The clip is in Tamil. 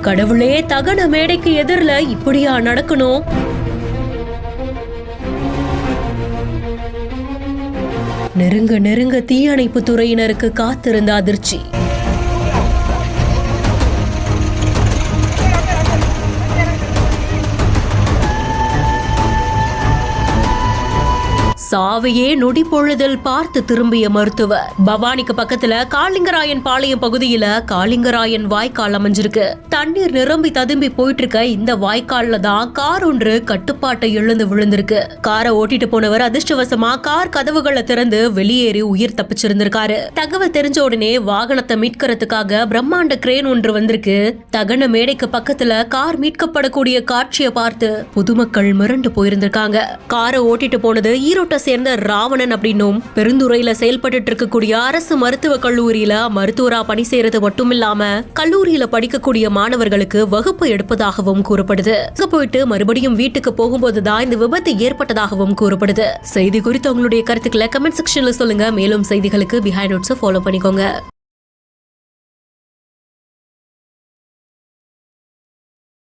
கடவுளே தகன மேடைக்கு எதிரில இப்படியா நடக்கணும்? நெருங்க நெருங்க தீயணைப்பு துறையினருக்கு காத்திருந்த அதிர்ச்சி. சாவையே நொடி பொழுதில் பார்த்து திரும்பிய மருத்துவர். பவானிக்கு பக்கத்துல காளிங்கராயன் பாளையம் பகுதியில காளிங்கராயன் வாய்க்கால் அமைஞ்சிருக்கு. தண்ணீர் நிரம்பி ததும்பி போயிட்டு இருக்க இந்த வாய்க்கால்ல தான் கார் ஒன்று கட்டுப்பாட்டை எழுந்து விழுந்திருக்கு. காரை ஓட்டிட்டு போனவர் அதிர்ஷ்டவசமா கார் கதவுகளை திறந்து வெளியேறி உயிர் தப்பிச்சிருந்திருக்காரு. தகவல் தெரிஞ்ச உடனே வாகனத்தை மீட்கிறதுக்காக பிரம்மாண்ட கிரேன் ஒன்று வந்திருக்கு. தகன மேடைக்கு பக்கத்துல கார் மீட்கப்படக்கூடிய காட்சியை பார்த்து பொதுமக்கள் மிரண்டு போயிருந்திருக்காங்க. காரை ஓட்டிட்டு போனது ஈரோட்டை சேர்ந்த ராவணன் அப்படின்னும் பெருந்துறையில செயல்பட்டு இருக்கக்கூடிய அரசு மருத்துவக் கல்லூரியில மருத்துவரா பணி செய்யறது மட்டும் இல்லாம கல்லூரியில படிக்கக்கூடிய மாணவர்களுக்கு வகுப்பு எடுப்பதாகவும் கூறப்படுது. அங்க போயிட்டு மறுபடியும் வீட்டுக்கு போகும்போது தான் இந்த விபத்து ஏற்பட்டதாகவும் கூறப்படுது. செய்தி குறித்து உங்களுடைய கருத்துக்களை கமெண்ட் செக்ஷன்ல சொல்லுங்க. மேலும் செய்திகளுக்கு பிஹைண்ட் நோட்ஸ் ஃபாலோ பண்ணிக்கோங்க.